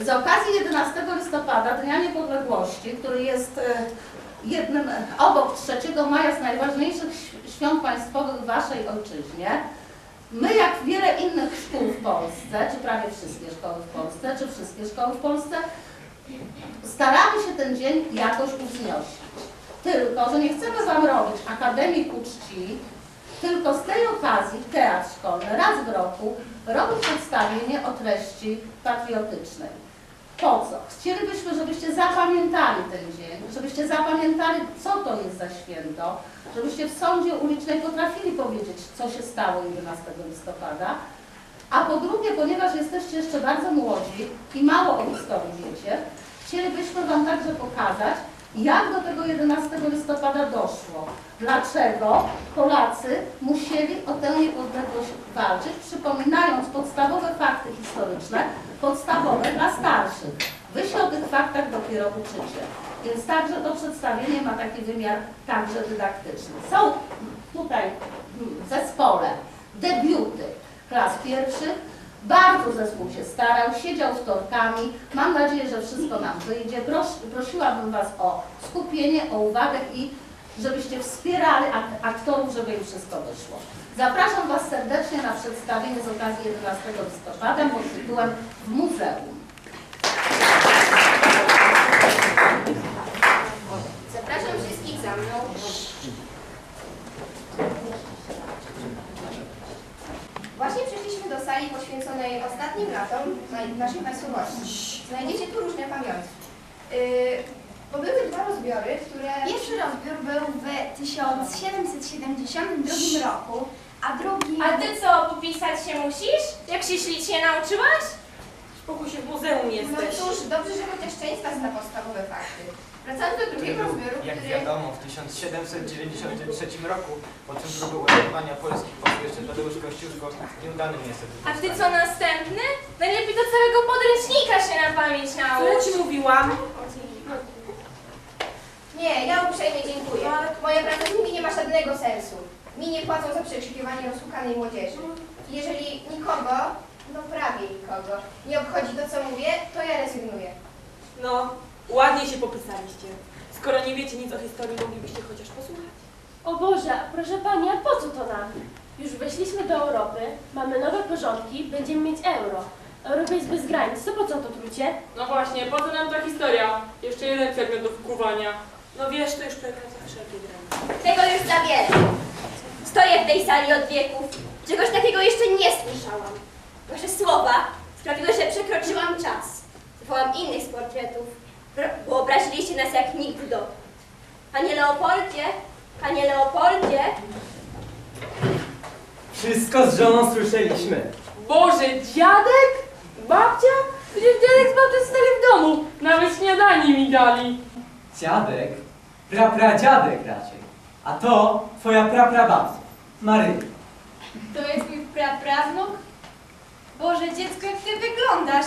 Z okazji 11 listopada, Dnia Niepodległości, który jest e, jednym obok 3 maja z najważniejszych świąt państwowych w Waszej ojczyźnie, my jak wiele innych szkół w Polsce, czy prawie wszystkie szkoły w Polsce, czy wszystkie szkoły w Polsce, staramy się ten dzień jakoś uwznosić. Tylko, że nie chcemy Wam robić Akademii ku czci, tylko z tej okazji teatr szkolny raz w roku robi przedstawienie o treści patriotycznej. Po co? Chcielibyśmy, żebyście zapamiętali ten dzień, żebyście zapamiętali, co to jest za święto, żebyście w sądzie ulicznej potrafili powiedzieć, co się stało 11 listopada. A po drugie, ponieważ jesteście jeszcze bardzo młodzi i mało o historii wiecie, chcielibyśmy Wam także pokazać, jak do tego 11 listopada doszło. Dlaczego Polacy musieli o tę niepodległość walczyć, przypominając podstawowe fakty historyczne, podstawowe dla starszych. Wy się o tych faktach dopiero uczycie. Więc także to przedstawienie ma taki wymiar także dydaktyczny. Są tutaj w zespole debiuty klas pierwszych, bardzo zespół się starał, siedział wtorkami. Mam nadzieję, że wszystko nam wyjdzie. Pros, prosiłabym Was o skupienie, o uwagę i żebyście wspierali ak- aktorów, żeby im wszystko wyszło. Zapraszam Was serdecznie na przedstawienie z okazji 11 listopada pod tytułem W Muzeum. Zapraszam wszystkich za mną. Właśnie przyszliśmy do sali poświęconej ostatnim latom na- naszej państwowości. Znajdziecie tu różne pamiątki. Yy, bo były dwa rozbiory, które... Pierwszy rozbiór był w 1772 roku, a drugi... A ty co, popisać się musisz? Jak się ślicznie nauczyłaś? Spokój się w muzeum No jesteś. cóż, dobrze, że chociaż część was zna podstawowe fakty. Wracając do drugiego rozbioru, Jak który... wiadomo, w 1793 roku, po czym próby uratowania Polski poszły jeszcze Tadeusz Kościuszko, nieudanym niestety. A ty co, następny? Najlepiej do całego podręcznika się na pamięć Co ja naucz. ci mówiłam? Nie, ja uprzejmie dziękuję. Moja praca z nimi nie ma żadnego sensu. Mi nie płacą za przekrzykiwanie rozhukanej młodzieży. Jeżeli nikogo, no prawie nikogo, nie obchodzi to, co mówię, to ja rezygnuję. No, ładnie się popisaliście. Skoro nie wiecie nic o historii, moglibyście chociaż posłuchać. O Boże, proszę Pani, a po co to nam? Już weszliśmy do Europy, mamy nowe porządki, będziemy mieć euro. Europa jest bez granic, to po co to trucie? No właśnie, po co nam ta historia? Jeszcze jeden przedmiot do wkuwania. No wiesz, to już przekracza wszelkie granice. Tego już za wiele. Stoję w tej sali od wieków. Czegoś takiego jeszcze nie słyszałam. Wasze słowa sprawiły, że przekroczyłam czas. Wywołam innych z portretów, bo obraziliście nas jak nigdy dotąd. Panie Leopoldzie, panie Leopoldzie, Wszystko z żoną słyszeliśmy. Boże, dziadek? Babcia? Przecież dziadek z babcią stali w domu. Nawet śniadanie mi dali. Dziadek, prapradziadek raczej. A to twoja praprababcia, Maryja. To jest mój praprawnuk? Boże, dziecko, jak ty wyglądasz?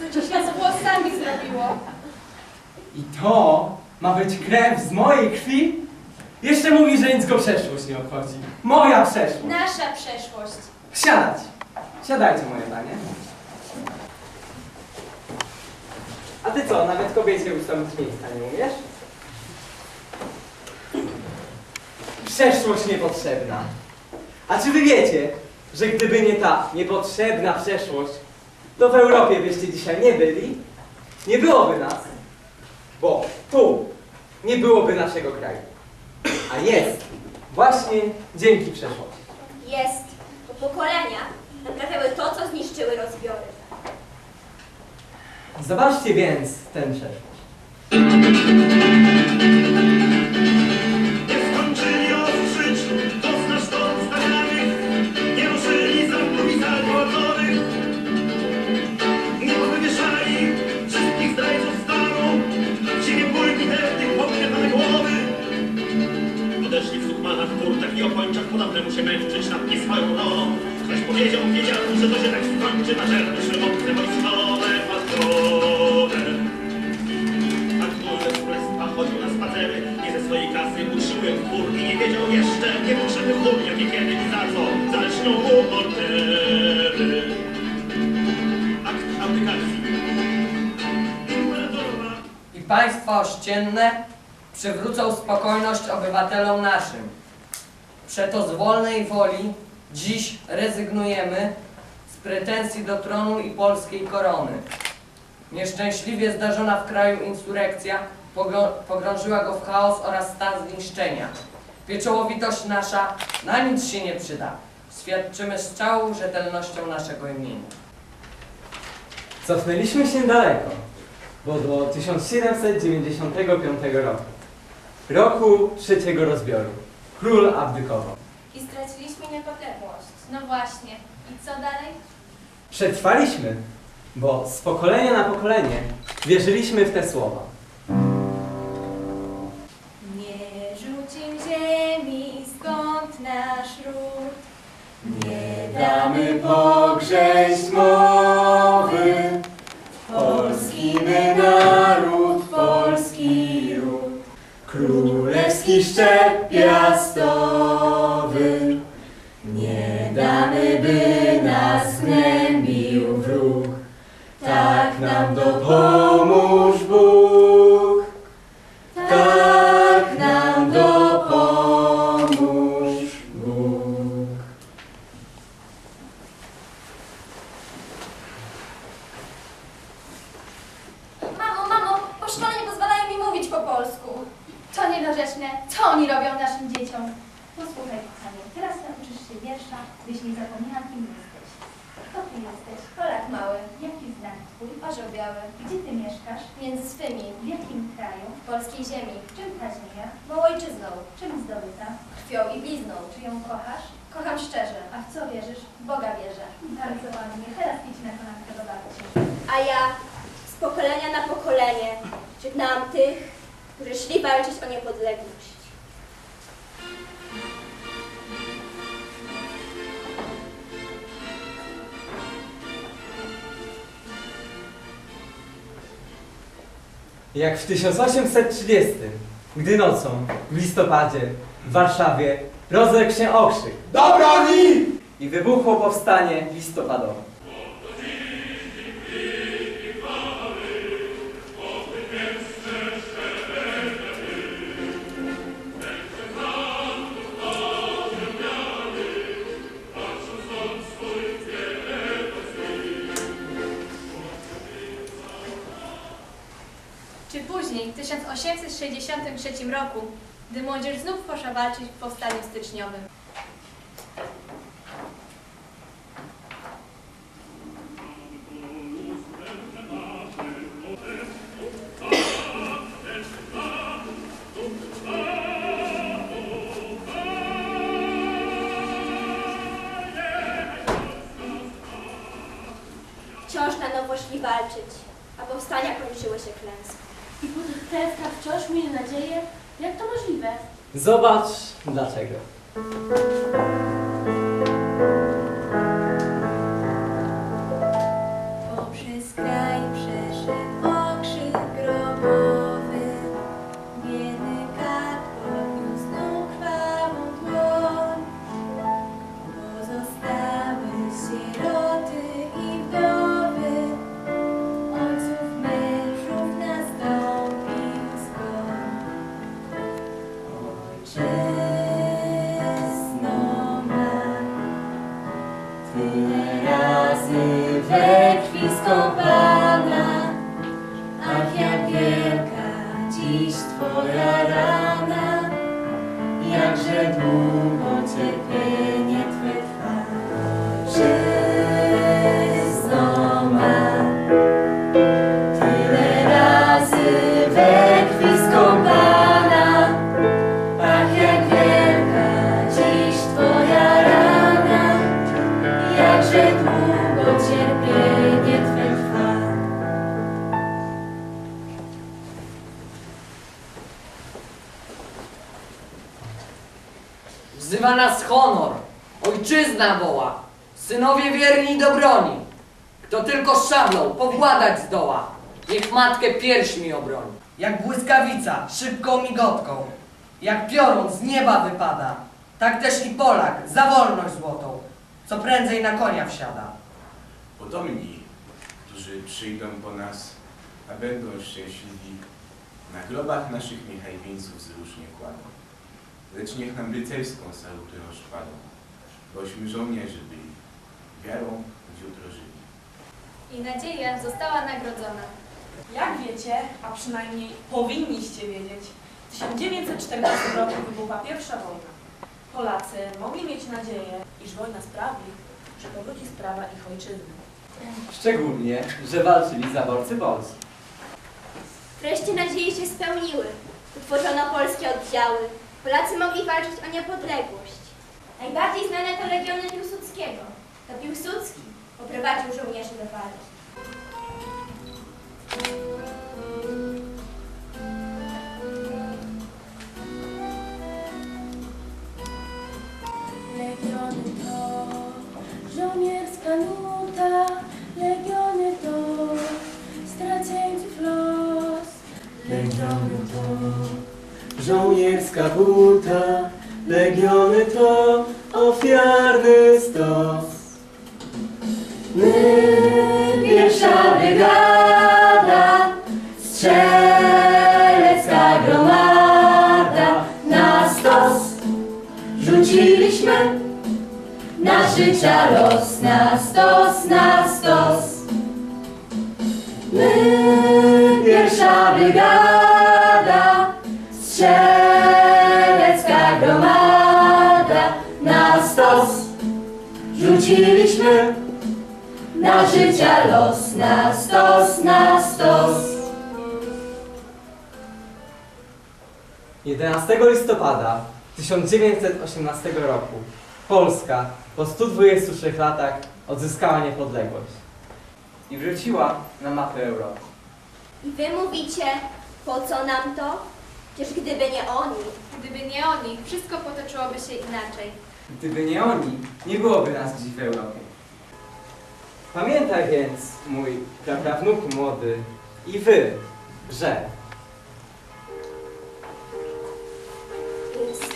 Co ci się z włosami zrobiło? I to ma być krew z mojej krwi? Jeszcze mówi, że nic go przeszłość nie obchodzi. Moja przeszłość. Nasza przeszłość. Siadać. Siadajcie, moje panie. A ty co, nawet kobiecie ustawić miejsca nie umiesz? Przeszłość niepotrzebna. A czy wy wiecie, że gdyby nie ta niepotrzebna przeszłość, to w Europie byście dzisiaj nie byli? Nie byłoby nas, bo tu nie byłoby naszego kraju. A jest właśnie dzięki przeszłości. jest, bo pokolenia naprawiały to, co zniszczyły rozbiory. Zobaczcie więc ten przeszłość. Ktoś powiedział, wiedział, że to się tak skończy, na czerny szerokie wojskowe patrole. A król z królestwa chodził na spacery, nie ze swojej klasy utrzymując burki, nie wiedział jeszcze, nie potrzebny chór, jak i kiedy i za co. wrześniu ordery. Akt abdykacji. I państwa ościenne przywrócą spokojność obywatelom naszym. Przeto z wolnej woli dziś rezygnujemy z pretensji do tronu i polskiej korony. Nieszczęśliwie zdarzona w kraju insurekcja pogrą- pogrążyła go w chaos oraz stan zniszczenia. Pieczołowitość nasza na nic się nie przyda. Świadczymy z całą rzetelnością naszego imienia. Cofnęliśmy się daleko, bo do 1795 roku. Roku trzeciego rozbioru. Król abdykował. I straciliśmy niepodległość. No właśnie. I co dalej? Przetrwaliśmy, bo z pokolenia na pokolenie wierzyliśmy w te słowa. Nie rzuć im ziemi, skąd nasz ród. Nie Damy pogrześć mowy, szczep piastowy. Nie damy, by nas gnębił wróg, tak nam dopomóż niedorzeczne. Co oni robią naszym dzieciom? Posłuchaj, kochanie, teraz nauczysz się wiersza, byś nie zapomniała, kim jesteś. Kto ty jesteś? Polak mały, Jaki znak twój? orzeł biały, Gdzie ty mieszkasz? między swymi, W jakim kraju? w polskiej ziemi, Czym ta ziemia? mą ojczyzną, Czym zdobyta? krwią i blizną. Czy ją kochasz? Kocham szczerze, A w co wierzysz? w Boga wierzę. Bardzo ładnie. Teraz idź na kolację do babci. A ja z pokolenia na pokolenie żegnałam tych, którzy szli walczyć o niepodległość. Jak w 1830, gdy nocą, w listopadzie, w Warszawie rozległ się okrzyk Do broni! I wybuchło powstanie listopadowe. W 1863 roku, gdy młodzież znów poszła walczyć w powstaniu styczniowym. Wciąż na nowo szli walczyć, a powstania kończyły się klęską. Klęskach wciąż mieli nadzieję? Jak to możliwe? Zobacz dlaczego. Poprzez kraj przeszedł we krwi skąpana, ach jak wielka dziś Twoja rana, jakże długo cierpienie Twe trwa. Ojczyzno ma, tyle razy we krwi skąpana, ach jak wielka dziś Twoja rana, jakże długo cierpienie Wzywa nas honor, ojczyzna woła, synowie wierni do broni. Kto tylko szablą powładać zdoła, niech matkę pierśmi obroni. Jak błyskawica, szybką migotką, jak piorun z nieba wypada, tak też i Polak za wolność złotą. co prędzej na konia wsiada. Potomni, którzy przyjdą po nas, a będą szczęśliwi, na grobach naszych niechaj wieńców z róż nie kładą. Lecz niech nam rycerską salutę rozkładą, bośmy żołnierzy byli, wiarą jutro żyli. I nadzieja została nagrodzona. Jak wiecie, a przynajmniej powinniście wiedzieć, w 1914 roku wybuchła pierwsza wojna. Polacy mogli mieć nadzieję, iż wojna sprawi, że powróci sprawa ich ojczyzny. Szczególnie, że walczyli zaborcy Polski. Wreszcie nadzieje się spełniły. Utworzono polskie oddziały. Polacy mogli walczyć o niepodległość. Najbardziej znane to legiony Piłsudskiego. To Piłsudski poprowadził żołnierzy do walki. Legiony to żołnierska nuta, legiony to straceńców los. Legiony to żołnierska buta, legiony to ofiarny stos. My, pierwsza brygada, strzelecka gromada, na stos rzuciliśmy na życia los, na stos, na stos. My, pierwsza brygada, strzelecka gromada, na stos rzuciliśmy na życia los, na stos, na stos. 11 listopada 1918 roku Polska po 123 latach odzyskała niepodległość i wróciła na mapę Europy. I wy mówicie, po co nam to? Przecież gdyby nie oni, Gdyby nie oni, wszystko potoczyłoby się inaczej. Gdyby nie oni, nie byłoby nas dziś w Europie. Pamiętaj więc, mój praprawnuku młody, i wy, że Jest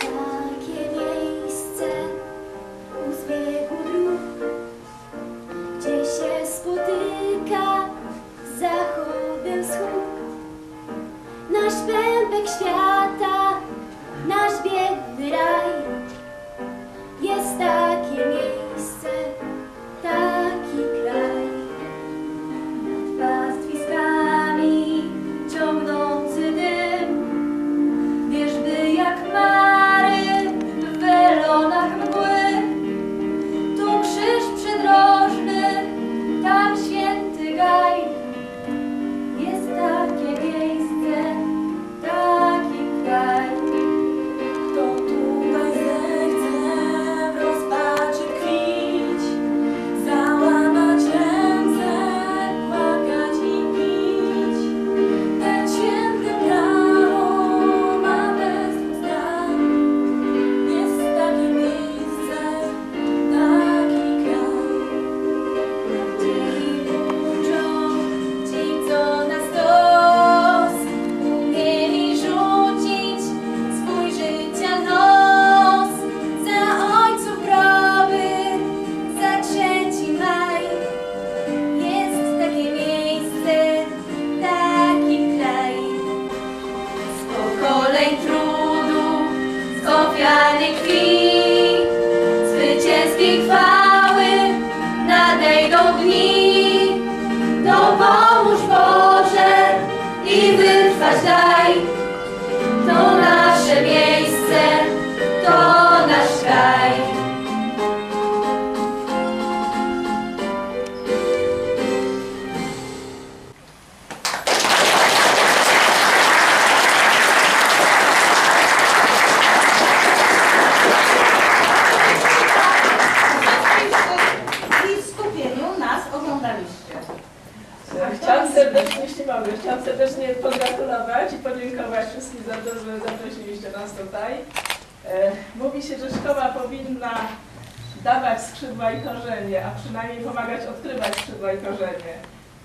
pomagać odkrywać skrzydła i korzenie.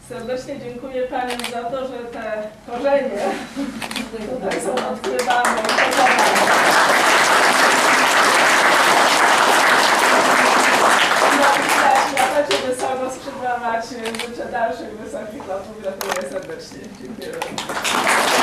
Serdecznie dziękuję Paniom za to, że te korzenie tutaj są odkrywane. Latacie wysoko, skrzydła. Życzę dalszych wysokich lotów. Gratuluję serdecznie. Dziękuję.